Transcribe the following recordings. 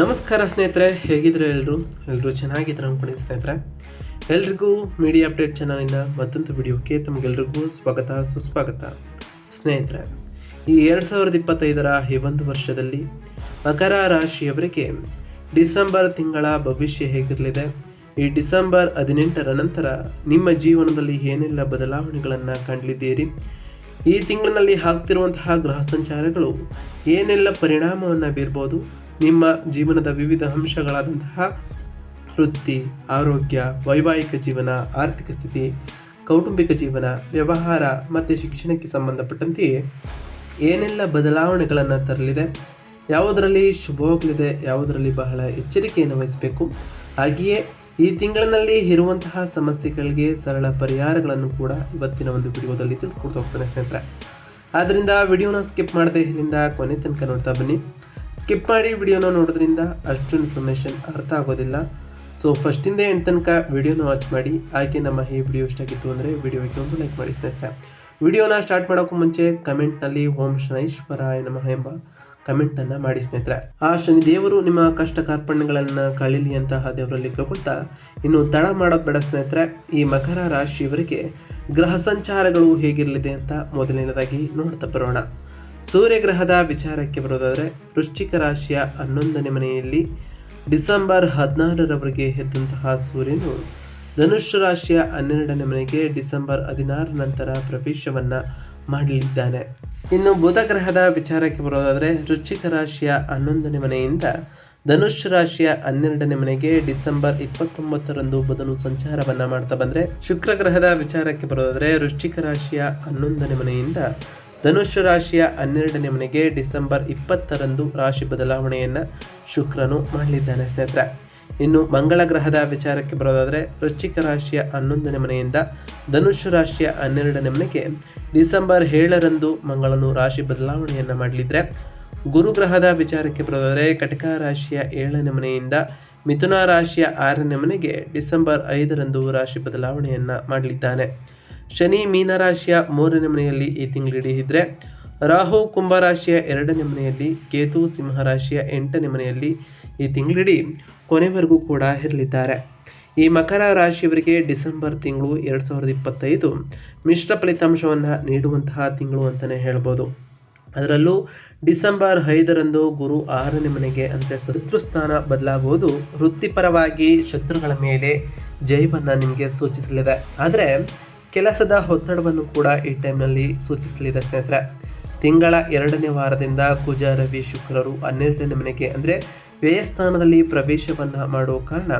ನಮಸ್ಕಾರ ಸ್ನೇಹಿತರೆ ಹೇಗಿದ್ರೆ ಎಲ್ಲರೂ ಎಲ್ಲರೂ ಚೆನ್ನಾಗಿದ್ರೆ ಅನ್ಕೊಂಡು ಸ್ನೇಹಿತರೆ. ಎಲ್ರಿಗೂ ಮೀಡಿಯಾ ಅಪ್ಡೇಟ್ ಚಾನಲಿನ ಮತ್ತೊಂದು ವಿಡಿಯೋಕ್ಕೆ ತಮಗೆಲ್ರಿಗೂ ಸ್ವಾಗತ, ಸುಸ್ವಾಗತ. ಸ್ನೇಹಿತರೆ, ಈ ಎರಡು ಸಾವಿರದ ಇಪ್ಪತ್ತೈದರ ಈ ಒಂದು ವರ್ಷದಲ್ಲಿ ಮಕರ ರಾಶಿಯವರಿಗೆ ಡಿಸೆಂಬರ್ ತಿಂಗಳ ಭವಿಷ್ಯ ಹೇಗಿರಲಿದೆ? ಈ ಡಿಸೆಂಬರ್ ಹದಿನೆಂಟರ ನಂತರ ನಿಮ್ಮ ಜೀವನದಲ್ಲಿ ಏನೆಲ್ಲ ಬದಲಾವಣೆಗಳನ್ನು ಕಂಡಿದ್ದೀರಿ? ಈ ತಿಂಗಳಿನಲ್ಲಿ ಆಗ್ತಿರುವಂತಹ ಗ್ರಹ ಸಂಚಾರಗಳು ಏನೆಲ್ಲ ಪರಿಣಾಮವನ್ನು ಬೀರ್ಬೋದು? ನಿಮ್ಮ ಜೀವನದ ವಿವಿಧ ಅಂಶಗಳಾದಂತಹ ವೃತ್ತಿ, ಆರೋಗ್ಯ, ವೈವಾಹಿಕ ಜೀವನ, ಆರ್ಥಿಕ ಸ್ಥಿತಿ, ಕೌಟುಂಬಿಕ ಜೀವನ, ವ್ಯವಹಾರ ಮತ್ತು ಶಿಕ್ಷಣಕ್ಕೆ ಸಂಬಂಧಪಟ್ಟಂತೆಯೇ ಏನೆಲ್ಲ ಬದಲಾವಣೆಗಳನ್ನು ತರಲಿದೆ, ಯಾವುದರಲ್ಲಿ ಶುಭವಾಗಲಿದೆ, ಯಾವುದರಲ್ಲಿ ಬಹಳ ಎಚ್ಚರಿಕೆಯನ್ನು ವಹಿಸಬೇಕು, ಹಾಗೆಯೇ ಈ ತಿಂಗಳಿನಲ್ಲಿ ಇರುವಂತಹ ಸಮಸ್ಯೆಗಳಿಗೆ ಸರಳ ಪರಿಹಾರಗಳನ್ನು ಕೂಡ ಇವತ್ತಿನ ಒಂದು ವಿಡಿಯೋದಲ್ಲಿ ತಿಳಿಸ್ಕೊಡ್ತಾ ಹೋಗ್ತಾನೆ ಸ್ನೇಹಿತರೆ. ಆದ್ದರಿಂದ ವಿಡಿಯೋನ ಸ್ಕಿಪ್ ಮಾಡದೆ ಇಲ್ಲಿಂದ ಕೊನೆ ತನಕ ನೋಡ್ತಾ ಬನ್ನಿ. ಸ್ಕಿಪ್ ಮಾಡಿ ವಿಡಿಯೋನ ನೋಡೋದ್ರಿಂದ ಅಷ್ಟು ಇನ್ಫಾರ್ಮೇಷನ್ ಅರ್ಥ ಆಗೋದಿಲ್ಲ. ಸೊ ಫಸ್ಟಿಂದ ಎಂಡ್ ತನಕ ವಿಡಿಯೋನ ವಾಚ್ ಮಾಡಿ. ಆಯ್ಕೆ ನಮ್ಮ ಈ ವಿಡಿಯೋ ಇಷ್ಟ ಆಗಿತ್ತು ಅಂದರೆ ವಿಡಿಯೋಗೆ ಒಂದು ಲೈಕ್ ಮಾಡಿ ಸ್ನೇಹಿತರೆ. ವಿಡಿಯೋನ ಸ್ಟಾರ್ಟ್ ಮಾಡೋಕ್ಕೂ ಮುಂಚೆ ಕಮೆಂಟ್ನಲ್ಲಿ ಓಂ ಶನೈಶ್ವರಾಯ ನಮಃ ಎಂಬ ಕಮೆಂಟನ್ನು ಮಾಡಿ ಸ್ನೇಹಿತರೆ. ಆ ಶನಿ ದೇವರು ನಿಮ್ಮ ಕಷ್ಟ ಕಾರ್ಪಣ್ಯಗಳನ್ನು ಕಳೀಲಿ ಅಂತ ದೇವರಲ್ಲಿ ಕೇಳ್ಕೊಳ್ತಾ ಇನ್ನು ತಡ ಬೇಡ ಸ್ನೇಹಿತರೆ. ಈ ಮಕರ ರಾಶಿಯವರಿಗೆ ಗ್ರಹ ಸಂಚಾರಗಳು ಹೇಗಿರಲಿದೆ ಅಂತ ಮೊದಲನೇದಾಗಿ ನೋಡ್ತಾ ಬರೋಣ. ಸೂರ್ಯಗ್ರಹದ ವಿಚಾರಕ್ಕೆ ಬರೋದಾದರೆ ವೃಶ್ಚಿಕ ರಾಶಿಯ ಹನ್ನೊಂದನೇ ಮನೆಯಲ್ಲಿ ಡಿಸೆಂಬರ್ ಹದಿನಾರರವರೆಗೆ ಎದ್ದಂತಹ ಸೂರ್ಯನು ಧನುಷ್ಯ ರಾಶಿಯ ಹನ್ನೆರಡನೇ ಮನೆಗೆ ಡಿಸೆಂಬರ್ ಹದಿನಾರ ನಂತರ ಪ್ರವೇಶವನ್ನ ಮಾಡಲಿದ್ದಾನೆ. ಇನ್ನು ಬುಧಗ್ರಹದ ವಿಚಾರಕ್ಕೆ ಬರೋದಾದರೆ ವೃಶ್ಚಿಕ ರಾಶಿಯ ಹನ್ನೊಂದನೇ ಮನೆಯಿಂದ ಧನುಷ್ಯ ರಾಶಿಯ ಹನ್ನೆರಡನೇ ಮನೆಗೆ ಡಿಸೆಂಬರ್ ಇಪ್ಪತ್ತೊಂಬತ್ತರಂದು ಬುಧನು ಸಂಚಾರವನ್ನ ಮಾಡ್ತಾ ಬಂದರೆ ಶುಕ್ರ ಗ್ರಹದ ವಿಚಾರಕ್ಕೆ ಬರೋದಾದರೆ ವೃಶ್ಚಿಕ ರಾಶಿಯ ಹನ್ನೊಂದನೇ ಮನೆಯಿಂದ ಧನುಷ್ ರಾಶಿಯ ಹನ್ನೆರಡನೇ ಮನೆಗೆ ಡಿಸೆಂಬರ್ ಇಪ್ಪತ್ತರಂದು ರಾಶಿ ಬದಲಾವಣೆಯನ್ನು ಶುಕ್ರನು ಮಾಡಲಿದ್ದಾನೆ ಸ್ನೇಹಿತರೆ. ಇನ್ನು ಮಂಗಳ ಗ್ರಹದ ವಿಚಾರಕ್ಕೆ ಬರೋದಾದರೆ ವೃಶ್ಚಿಕ ರಾಶಿಯ ಹನ್ನೊಂದನೇ ಮನೆಯಿಂದ ಧನುಷ್ಯ ರಾಶಿಯ ಹನ್ನೆರಡನೇ ಮನೆಗೆ ಡಿಸೆಂಬರ್ ಏಳರಂದು ಮಂಗಳನು ರಾಶಿ ಬದಲಾವಣೆಯನ್ನು ಮಾಡಲಿದ್ರೆ ಗುರುಗ್ರಹದ ವಿಚಾರಕ್ಕೆ ಬರೋದಾದರೆ ಕಟಕ ರಾಶಿಯ ಏಳನೇ ಮನೆಯಿಂದ ಮಿಥುನ ರಾಶಿಯ ಆರನೇ ಮನೆಗೆ ಡಿಸೆಂಬರ್ ಐದರಂದು ರಾಶಿ ಬದಲಾವಣೆಯನ್ನು ಮಾಡಲಿದ್ದಾನೆ. ಶನಿ ಮೀನರಾಶಿಯ ಮೂರನೇ ಮನೆಯಲ್ಲಿ ಈ ತಿಂಗಳಿಡೀ ಇದ್ದರೆ ರಾಹು ಕುಂಭರಾಶಿಯ ಎರಡನೇ ಮನೆಯಲ್ಲಿ, ಕೇತು ಸಿಂಹರಾಶಿಯ ಎಂಟನೇ ಮನೆಯಲ್ಲಿ ಈ ತಿಂಗಳಿಡೀ ಕೊನೆವರೆಗೂ ಕೂಡ ಇರಲಿದ್ದಾರೆ. ಈ ಮಕರ ರಾಶಿಯವರಿಗೆ ಡಿಸೆಂಬರ್ ತಿಂಗಳು ಎರಡು ಸಾವಿರದ ಇಪ್ಪತ್ತೈದು ಮಿಶ್ರ ಫಲಿತಾಂಶವನ್ನು ನೀಡುವಂತಹ ತಿಂಗಳು ಅಂತಲೇ ಹೇಳ್ಬೋದು. ಅದರಲ್ಲೂ ಡಿಸೆಂಬರ್ ಐದರಂದು ಗುರು ಆರನೇ ಮನೆಗೆ ಅಂದರೆ ಶತ್ರುಸ್ಥಾನ ಬದಲಾಗುವುದು. ವೃತ್ತಿಪರವಾಗಿ ಶತ್ರುಗಳ ಮೇಲೆ ಜೈವನ್ನು ನಿಮಗೆ ಸೂಚಿಸಲಿದೆ. ಆದರೆ ಕೆಲಸದ ಒತ್ತಡವನ್ನು ಕೂಡ ಈ ಟೈಮ್ನಲ್ಲಿ ಸೂಚಿಸಲಿದೆ ಸ್ನೇಹಿತರೆ. ತಿಂಗಳ ಎರಡನೇ ವಾರದಿಂದ ಕುಜ ರವಿ ಶುಕ್ರರು ಹನ್ನೆರಡನೇ ಮನೆಗೆ ಅಂದರೆ ವ್ಯಯಸ್ಥಾನದಲ್ಲಿ ಪ್ರವೇಶವನ್ನು ಮಾಡುವ ಕಾರಣ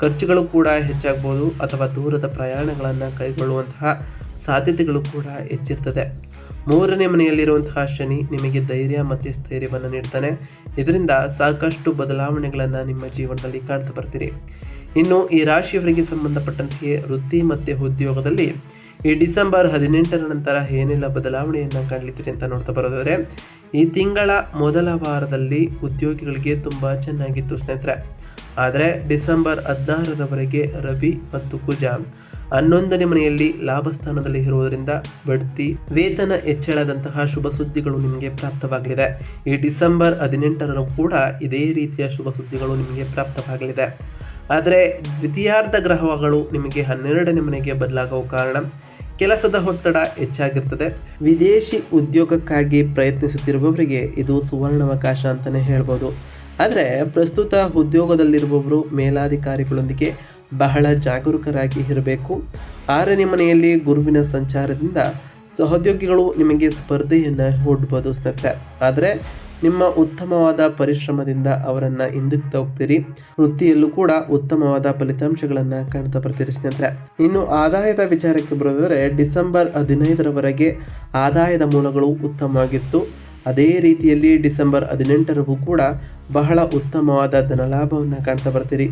ಖರ್ಚುಗಳು ಕೂಡ ಹೆಚ್ಚಾಗ್ಬೋದು ಅಥವಾ ದೂರದ ಪ್ರಯಾಣಗಳನ್ನು ಕೈಗೊಳ್ಳುವಂತಹ ಸಾಧ್ಯತೆಗಳು ಕೂಡ ಹೆಚ್ಚಿರ್ತದೆ. ಮೂರನೇ ಮನೆಯಲ್ಲಿರುವಂತಹ ಶನಿ ನಿಮಗೆ ಧೈರ್ಯ ಮತ್ತು ಸ್ಥೈರ್ಯವನ್ನು ನೀಡ್ತಾನೆ. ಇದರಿಂದ ಸಾಕಷ್ಟು ಬದಲಾವಣೆಗಳನ್ನು ನಿಮ್ಮ ಜೀವನದಲ್ಲಿ ಕಾಣ್ತಾ ಬರ್ತೀರಿ. ಇನ್ನು ಈ ರಾಶಿಯವರಿಗೆ ಸಂಬಂಧಪಟ್ಟಂತೆಯೇ ವೃತ್ತಿ ಮತ್ತು ಉದ್ಯೋಗದಲ್ಲಿ ಈ ಡಿಸೆಂಬರ್ ಹದಿನೆಂಟರ ನಂತರ ಏನೆಲ್ಲ ಬದಲಾವಣೆಯನ್ನು ಕಾಣಲಿದ್ದೀರಿ ಅಂತ ನೋಡ್ತಾ ಬರೋದಾದರೆ, ಈ ತಿಂಗಳ ಮೊದಲ ವಾರದಲ್ಲಿ ಉದ್ಯೋಗಿಗಳಿಗೆ ತುಂಬ ಚೆನ್ನಾಗಿತ್ತು ಸ್ನೇಹಿತರೆ. ಆದರೆ ಡಿಸೆಂಬರ್ ಹದಿನಾರರವರೆಗೆ ರವಿ ಮತ್ತು ಕುಜ ಹನ್ನೊಂದನೇ ಮನೆಯಲ್ಲಿ ಲಾಭ ಸ್ಥಾನದಲ್ಲಿ ಇರುವುದರಿಂದ ಬಡ್ತಿ, ವೇತನ ಹೆಚ್ಚಳದಂತಹ ಶುಭ ಸುದ್ದಿಗಳು ನಿಮಗೆ ಪ್ರಾಪ್ತವಾಗಲಿದೆ. ಈ ಡಿಸೆಂಬರ್ ಹದಿನೆಂಟರಲ್ಲೂ ಕೂಡ ಇದೇ ರೀತಿಯ ಶುಭ ಸುದ್ದಿಗಳು ನಿಮಗೆ ಪ್ರಾಪ್ತವಾಗಲಿದೆ. ಆದರೆ ದ್ವಿತೀಯಾರ್ಧ ಗ್ರಹಗಳು ನಿಮಗೆ ಹನ್ನೆರಡನೇ ಮನೆಗೆ ಬದಲಾಗುವ ಕಾರಣ ಕೆಲಸದ ಒತ್ತಡ ಹೆಚ್ಚಾಗಿರ್ತದೆ. ವಿದೇಶಿ ಉದ್ಯೋಗಕ್ಕಾಗಿ ಪ್ರಯತ್ನಿಸುತ್ತಿರುವವರಿಗೆ ಇದು ಸುವರ್ಣಾವಕಾಶ ಅಂತಲೇ ಹೇಳ್ಬೋದು. ಆದರೆ ಪ್ರಸ್ತುತ ಉದ್ಯೋಗದಲ್ಲಿರುವವರು ಮೇಲಾಧಿಕಾರಿಗಳೊಂದಿಗೆ ಬಹಳ ಜಾಗರೂಕರಾಗಿ ಇರಬೇಕು. ಆರನೇ ಮನೆಯಲ್ಲಿ ಗುರುವಿನ ಸಂಚಾರದಿಂದ ಸಹೋದ್ಯೋಗಿಗಳು ನಿಮಗೆ ಸ್ಪರ್ಧೆಯನ್ನು ಒಡ್ಬೋದು ಸ್ನೇಹಿತರೆ ಆದರೆ ನಿಮ್ಮ ಉತ್ತಮವಾದ ಪರಿಶ್ರಮದಿಂದ ಅವರನ್ನು ಹಿಂದಕ್ಕೆ ಹೋಗ್ತೀರಿ. ವೃತ್ತಿಯಲ್ಲೂ ಕೂಡ ಉತ್ತಮವಾದ ಫಲಿತಾಂಶಗಳನ್ನು ಕಾಣ್ತಾ ಬರ್ತೀರಿ ಸ್ನೇಹಿತರೆ. ಇನ್ನು ಆದಾಯದ ವಿಚಾರಕ್ಕೆ ಬರೋದಾದರೆ, ಡಿಸೆಂಬರ್ ಹದಿನೈದರವರೆಗೆ ಆದಾಯದ ಮೂಲಗಳು ಉತ್ತಮವಾಗಿತ್ತು. ಅದೇ ರೀತಿಯಲ್ಲಿ ಡಿಸೆಂಬರ್ ಹದಿನೆಂಟರಗೂ ಕೂಡ ಬಹಳ ಉತ್ತಮವಾದ ಧನಲಾಭವನ್ನು ಕಾಣ್ತಾ ಬರ್ತೀರಿ.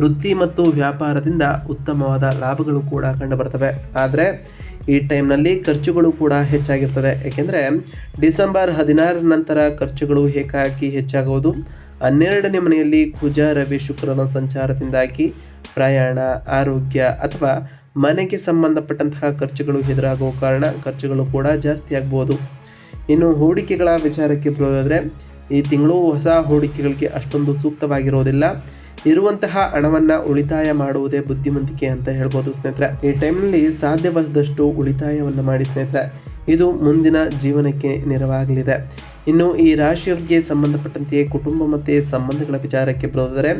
ವೃತ್ತಿ ಮತ್ತು ವ್ಯಾಪಾರದಿಂದ ಉತ್ತಮವಾದ ಲಾಭಗಳು ಕೂಡ ಕಂಡು ಬರ್ತವೆ. ಆದರೆ ಈ ಟೈಮ್ನಲ್ಲಿ ಖರ್ಚುಗಳು ಕೂಡ ಹೆಚ್ಚಾಗಿರ್ತದೆ. ಏಕೆಂದರೆ ಡಿಸೆಂಬರ್ ಹದಿನಾರರ ನಂತರ ಖರ್ಚುಗಳು ಏಕಾಕಿ ಹೆಚ್ಚಾಗುವುದು ಹನ್ನೆರಡನೇ ಮನೆಯಲ್ಲಿ ಕುಜ ರವಿ, ಶುಕ್ರನ ಸಂಚಾರದಿಂದಾಗಿ ಪ್ರಯಾಣ, ಆರೋಗ್ಯ ಅಥವಾ ಮನೆಗೆ ಸಂಬಂಧಪಟ್ಟಂತಹ ಖರ್ಚುಗಳು ಎದುರಾಗುವ ಕಾರಣ ಖರ್ಚುಗಳು ಕೂಡ ಜಾಸ್ತಿ ಆಗ್ಬೋದು. ಇನ್ನು ಹೂಡಿಕೆಗಳ ವಿಚಾರಕ್ಕೆ ಬರೋದಾದರೆ ಈ ತಿಂಗಳು ಹೊಸ ಹೂಡಿಕೆಗಳಿಗೆ ಅಷ್ಟೊಂದು ಸೂಕ್ತವಾಗಿರೋದಿಲ್ಲ. ಇರುವಂತಹ ಹಣವನ್ನು ಉಳಿತಾಯ ಮಾಡುವುದೇ ಬುದ್ಧಿವಂತಿಕೆ ಅಂತ ಹೇಳ್ಬೋದು ಸ್ನೇಹಿತರೆ. ಈ ಟೈಮ್ನಲ್ಲಿ ಸಾಧ್ಯವಾದಷ್ಟು ಉಳಿತಾಯವನ್ನು ಮಾಡಿ ಸ್ನೇಹಿತರೆ. ಇದು ಮುಂದಿನ ಜೀವನಕ್ಕೆ ನೆರವಾಗಲಿದೆ. ಇನ್ನು ಈ ರಾಶಿಯವರಿಗೆ ಸಂಬಂಧಪಟ್ಟಂತೆಯೇ ಕುಟುಂಬ ಮತ್ತು ಸಂಬಂಧಗಳ ವಿಚಾರಕ್ಕೆ ಬರೋದರೆ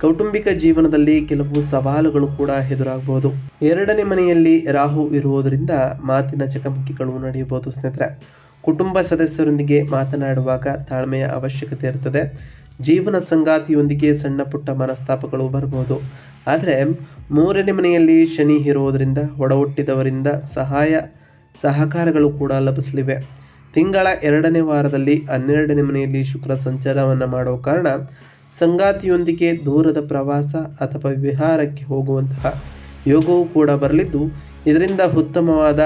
ಕೌಟುಂಬಿಕ ಜೀವನದಲ್ಲಿ ಕೆಲವು ಸವಾಲುಗಳು ಕೂಡ ಎದುರಾಗಬಹುದು ಎರಡನೇ ಮನೆಯಲ್ಲಿ ರಾಹು ಇರುವುದರಿಂದ ಮಾತಿನ ಚಕಮಕಿಗಳು ನಡೆಯಬಹುದು ಸ್ನೇಹಿತರೆ. ಕುಟುಂಬ ಸದಸ್ಯರೊಂದಿಗೆ ಮಾತನಾಡುವಾಗ ತಾಳ್ಮೆಯ ಅವಶ್ಯಕತೆ ಇರುತ್ತದೆ ಜೀವನ ಸಂಗಾತಿಯೊಂದಿಗೆ ಸಣ್ಣ ಪುಟ್ಟ ಮನಸ್ತಾಪಗಳು ಬರಬಹುದು ಆದರೆ ಮೂರನೇ ಮನೆಯಲ್ಲಿ ಶನಿ ಇರುವುದರಿಂದ ಒಡ ಹುಟ್ಟಿದವರಿಂದ ಸಹಾಯ, ಸಹಕಾರಗಳು ಕೂಡ ಲಭಿಸಲಿವೆ. ತಿಂಗಳ ಎರಡನೇ ವಾರದಲ್ಲಿ ಹನ್ನೆರಡನೇ ಮನೆಯಲ್ಲಿ ಶುಕ್ರ ಸಂಚಾರವನ್ನು ಮಾಡುವ ಕಾರಣ ಸಂಗಾತಿಯೊಂದಿಗೆ ದೂರದ ಪ್ರವಾಸ ಅಥವಾ ವಿಹಾರಕ್ಕೆ ಹೋಗುವಂತಹ ಯೋಗವೂ ಕೂಡ ಬರಲಿದ್ದು, ಇದರಿಂದ ಉತ್ತಮವಾದ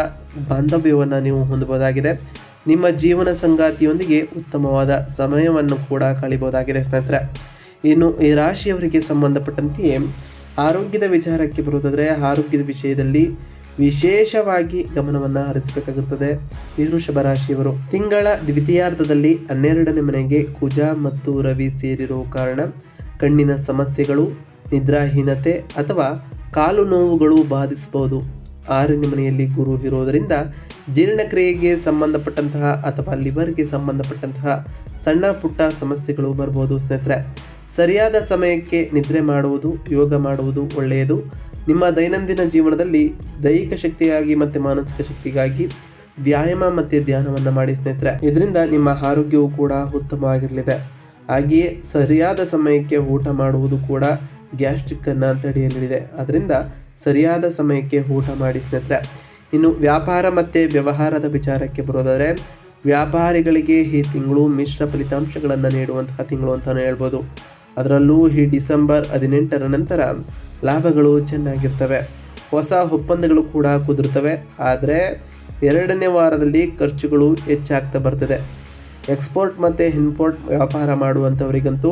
ಬಾಂಧವ್ಯವನ್ನು ನೀವು ಹೊಂದಬಹುದಾಗಿದೆ. ನಿಮ್ಮ ಜೀವನ ಸಂಗಾತಿಯೊಂದಿಗೆ ಉತ್ತಮವಾದ ಸಮಯವನ್ನು ಕೂಡ ಕಳಿಬಹುದಾಗಿದೆ, ಸ್ನೇಹಿತರೆ. ಇನ್ನು ಈ ರಾಶಿಯವರಿಗೆ ಸಂಬಂಧಪಟ್ಟಂತೆಯೇ ಆರೋಗ್ಯದ ವಿಚಾರಕ್ಕೆ ಬರುವುದಾದರೆ, ಆರೋಗ್ಯದ ವಿಷಯದಲ್ಲಿ ವಿಶೇಷವಾಗಿ ಗಮನವನ್ನು ಹರಿಸಬೇಕಾಗುತ್ತದೆ ಈ ವೃಷಭ ರಾಶಿಯವರು ತಿಂಗಳ ದ್ವಿತೀಯಾರ್ಧದಲ್ಲಿ ಹನ್ನೆರಡನೇ ಮನೆಗೆ ಕುಜ ಮತ್ತು ರವಿ ಸೇರಿರುವ ಕಾರಣ ಕಣ್ಣಿನ ಸಮಸ್ಯೆಗಳು, ನಿದ್ರಾಹೀನತೆ ಅಥವಾ ಕಾಲು ನೋವುಗಳು ಬಾಧಿಸಬಹುದು. ಆರನೇ ಮನೆಯಲ್ಲಿ ಗುರು ಇರೋದರಿಂದ ಜೀರ್ಣಕ್ರಿಯೆಗೆ ಸಂಬಂಧಪಟ್ಟಂತಹ ಅಥವಾ ಲಿವರ್ಗೆ ಸಂಬಂಧಪಟ್ಟಂತಹ ಸಣ್ಣ ಪುಟ್ಟ ಸಮಸ್ಯೆಗಳು ಬರ್ಬೋದು ಸ್ನೇಹಿತರೆ. ಸರಿಯಾದ ಸಮಯಕ್ಕೆ ನಿದ್ರೆ ಮಾಡುವುದು, ಯೋಗ ಮಾಡುವುದು ಒಳ್ಳೆಯದು. ನಿಮ್ಮ ದೈನಂದಿನ ಜೀವನದಲ್ಲಿ ದೈಹಿಕ ಶಕ್ತಿಗಾಗಿ ಮತ್ತು ಮಾನಸಿಕ ಶಕ್ತಿಗಾಗಿ ವ್ಯಾಯಾಮ ಮತ್ತು ಧ್ಯಾನವನ್ನು ಮಾಡಿ ಸ್ನೇಹಿತರೆ. ಇದರಿಂದ ನಿಮ್ಮ ಆರೋಗ್ಯವು ಕೂಡ ಉತ್ತಮವಾಗಿರಲಿದೆ. ಹಾಗೆಯೇ ಸರಿಯಾದ ಸಮಯಕ್ಕೆ ಊಟ ಮಾಡುವುದು ಕೂಡ ಗ್ಯಾಸ್ಟ್ರಿಕ್ಕನ್ನು ತಡೆಯಲಿದೆ ಅದರಿಂದ ಸರಿಯಾದ ಸಮಯಕ್ಕೆ ಊಟ ಮಾಡಿ ಸ್ನೇಹಿತರೆ. ಇನ್ನು ವ್ಯಾಪಾರ ಮತ್ತು ವ್ಯವಹಾರದ ವಿಚಾರಕ್ಕೆ ಬರೋದಾದರೆ, ವ್ಯಾಪಾರಿಗಳಿಗೆ ಈ ತಿಂಗಳು ಮಿಶ್ರ ಫಲಿತಾಂಶಗಳನ್ನು ನೀಡುವಂತಹ ತಿಂಗಳು ಅಂತಲೇ ಹೇಳ್ಬೋದು. ಅದರಲ್ಲೂ ಈ ಡಿಸೆಂಬರ್ ಹದಿನೆಂಟರ ನಂತರ ಲಾಭಗಳು ಚೆನ್ನಾಗಿರ್ತವೆ. ಹೊಸ ಒಪ್ಪಂದಗಳು ಕೂಡ ಕುದುರ್ತವೆ. ಆದರೆ ಎರಡನೇ ವಾರದಲ್ಲಿ ಖರ್ಚುಗಳು ಹೆಚ್ಚಾಗ್ತಾ ಬರ್ತದೆ. ಎಕ್ಸ್ಪೋರ್ಟ್ ಮತ್ತು ಇಂಪೋರ್ಟ್ ವ್ಯಾಪಾರ ಮಾಡುವಂಥವರಿಗಂತೂ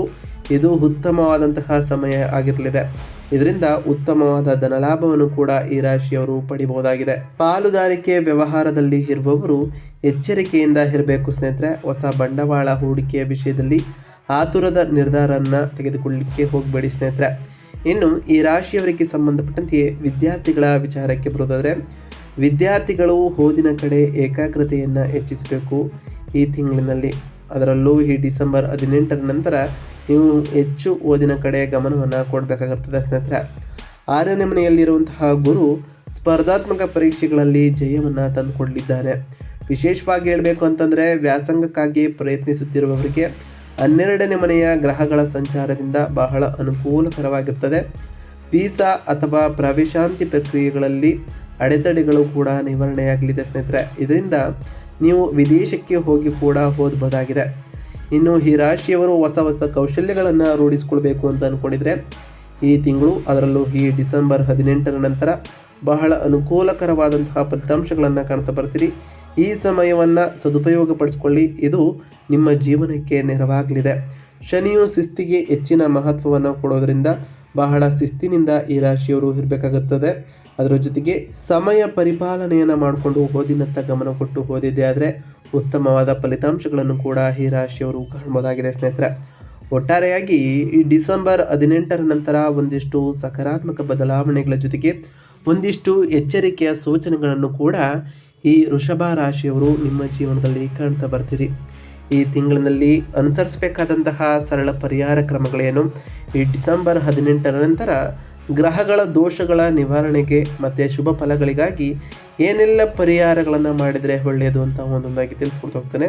ಇದು ಉತ್ತಮವಾದಂತಹ ಸಮಯ ಆಗಿರಲಿದೆ. ಇದರಿಂದ ಉತ್ತಮವಾದ ಧನಲಾಭವನ್ನು ಕೂಡ ಈ ರಾಶಿಯವರು ಪಡಿಬಹುದಾಗಿದೆ. ಪಾಲುದಾರಿಕೆ ವ್ಯವಹಾರದಲ್ಲಿ ಇರುವವರು ಎಚ್ಚರಿಕೆಯಿಂದ ಇರಬೇಕು ಸ್ನೇಹಿತರೆ. ಹೊಸ ಬಂಡವಾಳ ಹೂಡಿಕೆಯ ವಿಷಯದಲ್ಲಿ ಆತುರದ ನಿರ್ಧಾರವನ್ನು ತೆಗೆದುಕೊಳ್ಳಲಿಕ್ಕೆ ಹೋಗಬೇಡಿ ಸ್ನೇಹಿತರೆ. ಇನ್ನು ಈ ರಾಶಿಯವರಿಗೆ ಸಂಬಂಧಪಟ್ಟಂತೆ ವಿದ್ಯಾರ್ಥಿಗಳ ವಿಚಾರಕ್ಕೆ ಬರೋದಾದರೆ ವಿದ್ಯಾರ್ಥಿಗಳು ಓದಿನ ಕಡೆ ಏಕಾಗ್ರತೆಯನ್ನು ಹೆಚ್ಚಿಸಬೇಕು ಈ ತಿಂಗಳಿನಲ್ಲಿ. ಅದರಲ್ಲೂ ಈ ಡಿಸೆಂಬರ್ ಹದಿನೆಂಟರ ನಂತರ ನೀವು ಹೆಚ್ಚು ಓದಿನ ಕಡೆ ಗಮನವನ್ನು ಕೊಡಬೇಕಾಗುತ್ತದೆ ಸ್ನೇಹಿತರೆ. ಆರನೇ ಮನೆಯಲ್ಲಿರುವಂತಹ ಗುರು ಸ್ಪರ್ಧಾತ್ಮಕ ಪರೀಕ್ಷೆಗಳಲ್ಲಿ ಜಯವನ್ನು ತಂದುಕೊಡಲಿದ್ದಾನೆ. ವಿಶೇಷವಾಗಿ ಹೇಳಬೇಕು ಅಂತಂದರೆ ವ್ಯಾಸಂಗಕ್ಕಾಗಿ ಪ್ರಯತ್ನಿಸುತ್ತಿರುವವರಿಗೆ ಹನ್ನೆರಡನೇ ಮನೆಯ ಗ್ರಹಗಳ ಸಂಚಾರದಿಂದ ಬಹಳ ಅನುಕೂಲಕರವಾಗಿರ್ತದೆ. ವೀಸಾ ಅಥವಾ ಪ್ರವೇಶಾಂತಿ ಪ್ರಕ್ರಿಯೆಗಳಲ್ಲಿ ಅಡೆತಡೆಗಳು ಕೂಡ ನಿವಾರಣೆಯಾಗಲಿದೆ ಸ್ನೇಹಿತರೆ. ಇದರಿಂದ ನೀವು ವಿದೇಶಕ್ಕೆ ಹೋಗಿ ಕೂಡ ಓದಬಹುದಾಗಿದೆ ಇನ್ನು ಈ ರಾಶಿಯವರು ಹೊಸ ಹೊಸ ಕೌಶಲ್ಯಗಳನ್ನು ರೂಢಿಸಿಕೊಳ್ಬೇಕು ಅಂತ ಅಂದ್ಕೊಂಡಿದ್ರೆ ಈ ತಿಂಗಳು ಅದರಲ್ಲೂ ಈ ಡಿಸೆಂಬರ್ ಹದಿನೆಂಟರ ನಂತರ ಬಹಳ ಅನುಕೂಲಕರವಾದಂತಹ ಫಲಿತಾಂಶಗಳನ್ನು ಕಾಣ್ತಾ ಬರ್ತೀರಿ. ಈ ಸಮಯವನ್ನು ಸದುಪಯೋಗಪಡಿಸ್ಕೊಳ್ಳಿ. ಇದು ನಿಮ್ಮ ಜೀವನಕ್ಕೆ ನೆರವಾಗಲಿದೆ. ಶನಿಯು ಶಿಸ್ತಿಗೆ ಹೆಚ್ಚಿನ ಮಹತ್ವವನ್ನು ಕೊಡೋದರಿಂದ ಬಹಳ ಶಿಸ್ತಿನಿಂದ ಈ ರಾಶಿಯವರು ಇರಬೇಕಾಗುತ್ತದೆ. ಅದರ ಜೊತೆಗೆ ಸಮಯ ಪರಿಪಾಲನೆಯನ್ನು ಮಾಡಿಕೊಂಡು ಓದಿನತ್ತ ಗಮನ ಕೊಟ್ಟು ಓದಿದ್ದೆ. ಆದರೆ ಉತ್ತಮವಾದ ಫಲಿತಾಂಶಗಳನ್ನು ಕೂಡ ಈ ರಾಶಿಯವರು ಕಾಣ್ಬೋದಾಗಿದೆ ಸ್ನೇಹಿತರೆ. ಒಟ್ಟಾರೆಯಾಗಿ ಈ ಡಿಸೆಂಬರ್ ಹದಿನೆಂಟರ ನಂತರ ಒಂದಿಷ್ಟು ಸಕಾರಾತ್ಮಕ ಬದಲಾವಣೆಗಳ ಜೊತೆಗೆ ಒಂದಿಷ್ಟು ಎಚ್ಚರಿಕೆಯ ಸೂಚನೆಗಳನ್ನು ಕೂಡ ಈ ವೃಷಭ ರಾಶಿಯವರು ನಿಮ್ಮ ಜೀವನದಲ್ಲಿ ಕಾಣ್ತಾ ಬರ್ತೀರಿ. ಈ ತಿಂಗಳಿನಲ್ಲಿ ಅನುಸರಿಸಬೇಕಾದಂತಹ ಸರಳ ಪರಿಹಾರ ಕ್ರಮಗಳೇನು? ಈ ಡಿಸೆಂಬರ್ ಹದಿನೆಂಟರ ನಂತರ ಗ್ರಹಗಳ ದೋಷಗಳ ನಿವಾರಣೆಗೆ ಮತ್ತು ಶುಭ ಫಲಗಳಿಗಾಗಿ ಏನೆಲ್ಲ ಪರಿಹಾರಗಳನ್ನು ಮಾಡಿದರೆ ಒಳ್ಳೆಯದು ಅಂತ ಒಂದೊಂದಾಗಿ ತಿಳಿಸ್ಕೊಡ್ತಾ ಹೋಗ್ತಾನೆ.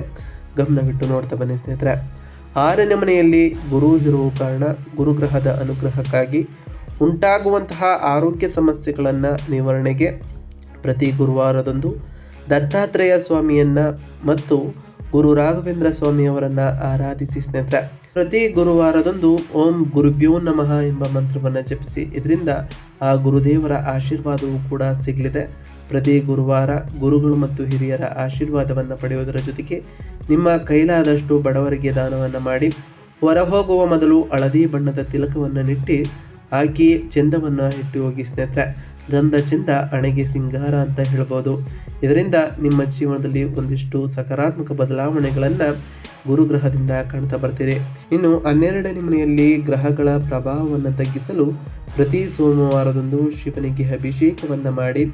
ಗಮನವಿಟ್ಟು ನೋಡ್ತಾ ಬನ್ನಿ ಸ್ನೇಹಿತರೆ. ಆರನೇ ಮನೆಯಲ್ಲಿ ಗುರು ಇರುವ ಕಾರಣ ಗುರುಗ್ರಹದ ಅನುಗ್ರಹಕ್ಕಾಗಿ ಉಂಟಾಗುವಂತಹ ಆರೋಗ್ಯ ಸಮಸ್ಯೆಗಳನ್ನು ನಿವಾರಣೆಗೆ ಪ್ರತಿ ಗುರುವಾರದಂದು ದತ್ತಾತ್ರೇಯ ಸ್ವಾಮಿಯನ್ನು ಮತ್ತು ಗುರು ರಾಘವೇಂದ್ರ ಸ್ವಾಮಿಯವರನ್ನು ಆರಾಧಿಸಿ ಸ್ನೇಹಿತರೆ. ಪ್ರತಿ ಗುರುವಾರದಂದು ಓಂ ಗುರುಭ್ಯೋ ನಮಃ ಎಂಬ ಮಂತ್ರವನ್ನು ಜಪಿಸಿ, ಇದರಿಂದ ಆ ಗುರುದೇವರ ಆಶೀರ್ವಾದವೂ ಕೂಡ ಸಿಗಲಿದೆ. ಪ್ರತಿ ಗುರುವಾರ ಗುರುಗಳು ಮತ್ತು ಹಿರಿಯರ ಆಶೀರ್ವಾದವನ್ನು ಪಡೆಯುವುದರ ಜೊತೆಗೆ ನಿಮ್ಮ ಕೈಲಾದಷ್ಟು ಬಡವರಿಗೆ ದಾನವನ್ನು ಮಾಡಿ, ಹೊರಹೋಗುವ ಮೊದಲು ಹಳದಿ ಬಣ್ಣದ ತಿಲಕವನ್ನು ನೆಟ್ಟಿ ಹಾಕಿ ಚಂದವನ್ನು ಇಟ್ಟು ಹೋಗಿ ಸ್ನೇಹಿತರೆ ಗಂಧ ಚೆಂದ ಹಣೆಗೆ ಸಿಂಗಾರ ಅಂತ ಹೇಳ್ಬೋದು. ಇದರಿಂದ ನಿಮ್ಮ ಜೀವನದಲ್ಲಿ ಒಂದಿಷ್ಟು ಸಕಾರಾತ್ಮಕ ಬದಲಾವಣೆಗಳನ್ನು ಗುರುಗ್ರಹದಿಂದ ಕಾಣ್ತಾ ಬರ್ತೀರಿ. ಇನ್ನು ಹನ್ನೆರಡನೇ ಮನೆಯಲ್ಲಿ ಗ್ರಹಗಳ ಪ್ರಭಾವವನ್ನು ತಗ್ಗಿಸಲು ಪ್ರತಿ ಸೋಮವಾರದಂದು ಶಿವನಿಗೆ ಅಭಿಷೇಕವನ್ನು ಮಾಡಿ,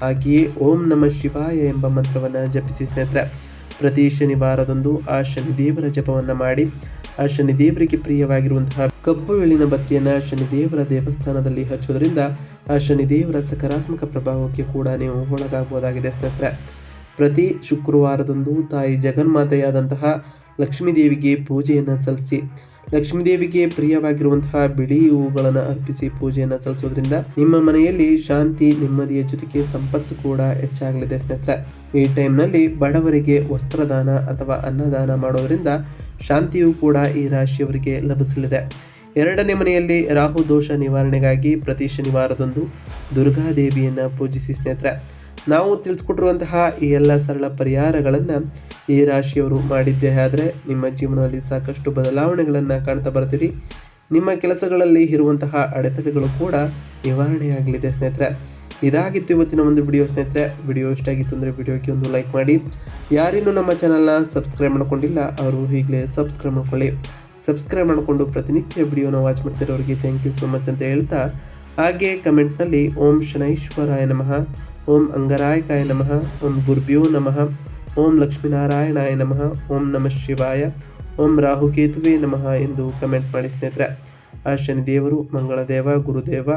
ಹಾಗೆಯೇ ಓಂ ನಮ ಶಿವಾಯ ಎಂಬ ಮಂತ್ರವನ್ನು ಜಪಿಸಿ ಸ್ನೇಹಿತರೆ. ಪ್ರತಿ ಶನಿವಾರದಂದು ಆ ಶನಿದೇವರ ಜಪವನ್ನು ಮಾಡಿ ಆ ಶನಿದೇವರಿಗೆ ಪ್ರಿಯವಾಗಿರುವಂತಹ ಕಪ್ಪು ಎಳ್ಳಿನ ಬತ್ತಿಯನ್ನು ಶನಿದೇವರ ದೇವಸ್ಥಾನದಲ್ಲಿ ಹಚ್ಚುವುದರಿಂದ ಆ ಶನಿದೇವರ ಸಕಾರಾತ್ಮಕ ಪ್ರಭಾವಕ್ಕೆ ಕೂಡ ನೀವು ಒಳಗಾಗಬಹುದಾಗಿದೆ ಸ್ನೇಹಿತರೆ ಪ್ರತಿ ಶುಕ್ರವಾರದಂದು ತಾಯಿ ಜಗನ್ಮಾತೆಯಾದಂತಹ ಲಕ್ಷ್ಮೀದೇವಿಗೆ ಪೂಜೆಯನ್ನು ಸಲ್ಲಿಸಿ ಲಕ್ಷ್ಮೀದೇವಿಗೆ ಪ್ರಿಯವಾಗಿರುವಂತಹ ಬಿಳಿ ಹೂವುಗಳನ್ನು ಅರ್ಪಿಸಿ ಪೂಜೆಯನ್ನು ಸಲ್ಲಿಸೋದ್ರಿಂದ ನಿಮ್ಮ ಮನೆಯಲ್ಲಿ ಶಾಂತಿ, ನೆಮ್ಮದಿಯ ಜೊತೆಗೆ ಸಂಪತ್ತು ಕೂಡ ಹೆಚ್ಚಾಗಲಿದೆ ಸ್ನೇಹಿತರೆ. ಈ ಟೈಮ್ನಲ್ಲಿ ಬಡವರಿಗೆ ವಸ್ತ್ರದಾನ ಅಥವಾ ಅನ್ನದಾನ ಮಾಡೋದ್ರಿಂದ ಶಾಂತಿಯು ಕೂಡ ಈ ರಾಶಿಯವರಿಗೆ ಲಭಿಸಲಿದೆ. ಎರಡನೇ ಮನೆಯಲ್ಲಿ ರಾಹು ದೋಷ ನಿವಾರಣೆಗಾಗಿ ಪ್ರತಿ ಶನಿವಾರದಂದು ದುರ್ಗಾದೇವಿಯನ್ನು ಪೂಜಿಸಿ ಸ್ನೇಹಿತರೆ. ನಾವು ತಿಳಿಸ್ಕೊಟ್ಟಿರುವಂತಹ ಈ ಎಲ್ಲ ಸರಳ ಪರಿಹಾರಗಳನ್ನು ಈ ರಾಶಿಯವರು ಮಾಡಿದ್ದೇ ಆದರೆ ನಿಮ್ಮ ಜೀವನದಲ್ಲಿ ಸಾಕಷ್ಟು ಬದಲಾವಣೆಗಳನ್ನು ಕಾಣ್ತಾ ಬರ್ತೀರಿ. ನಿಮ್ಮ ಕೆಲಸಗಳಲ್ಲಿ ಇರುವಂತಹ ಅಡೆತಡೆಗಳು ಕೂಡ ನಿವಾರಣೆಯಾಗಲಿದೆ ಸ್ನೇಹಿತರೆ. ಇದಾಗಿತ್ತು ಇವತ್ತಿನ ಒಂದು ವಿಡಿಯೋ ಸ್ನೇಹಿತರೆ. ವಿಡಿಯೋ ಇಷ್ಟ ಆಗಿತ್ತು ಅಂದರೆ ವಿಡಿಯೋಕ್ಕೆ ಒಂದು ಲೈಕ್ ಮಾಡಿ. ಯಾರಿನ್ನೂ ನಮ್ಮ ಚಾನಲ್ನ ಸಬ್ಸ್ಕ್ರೈಬ್ ಮಾಡ್ಕೊಂಡಿಲ್ಲ, ಅವರು ಈಗಲೇ ಸಬ್ಸ್ಕ್ರೈಬ್ ಮಾಡ್ಕೊಳ್ಳಿ. ಸಬ್ಸ್ಕ್ರೈಬ್ ಮಾಡಿಕೊಂಡು ಪ್ರತಿನಿತ್ಯ ವಿಡಿಯೋನ ವಾಚ್ ಮಾಡ್ತಿರೋರಿಗೆ ಥ್ಯಾಂಕ್ ಯು ಸೊ ಮಚ್ ಅಂತ ಹೇಳ್ತಾ, ಹಾಗೆ ಕಮೆಂಟ್ನಲ್ಲಿ ಓಂ ಶನೈಶ್ವರಾಯ ನಮಃ. ಓಂ ಅಂಗರಾಯಕಾಯ ನಮಃ, ಓಂ ಗುರುಭ್ಯೋ ನಮಃ, ಓಂ ಲಕ್ಷ್ಮೀನಾರಾಯಣಾಯ ನಮಃ, ಓಂ ನಮಃ ಶಿವಾಯ, ಓಂ ರಾಹುಕೇತುವೆ ನಮಃ ಎಂದು ಕಮೆಂಟ್ ಮಾಡಿ ಸ್ನೇಹಿತರೆ. ಆ ಶನಿದೇವರು ಮಂಗಳದೇವ, ಗುರುದೇವ,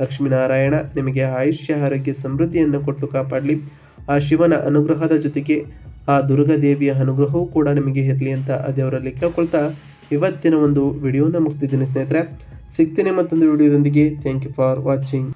ಲಕ್ಷ್ಮೀನಾರಾಯಣ, ನಿಮಗೆ ಆಯುಷ್ಯ, ಆರೋಗ್ಯ, ಸಮೃದ್ಧಿಯನ್ನು ಕೊಟ್ಟು ಕಾಪಾಡಲಿ. ಆ ಶಿವನ ಅನುಗ್ರಹದ ಜೊತೆಗೆ ಆ ದುರ್ಗಾದೇವಿಯ ಅನುಗ್ರಹವೂ ಕೂಡ ನಿಮಗೆ ಇರಲಿ ಅಂತ ದೇವರಲ್ಲಿ ಕೇಳ್ಕೊಳ್ತಾ ಇವತ್ತಿನ ಒಂದು ವಿಡಿಯೋನ ಮುಗಿಸ್ತಿದ್ದೀನಿ ಸ್ನೇಹಿತರೆ. ಸಿಗ್ತೀನಿ ಮತ್ತೊಂದು ವಿಡಿಯೋದೊಂದಿಗೆ. Thank you for watching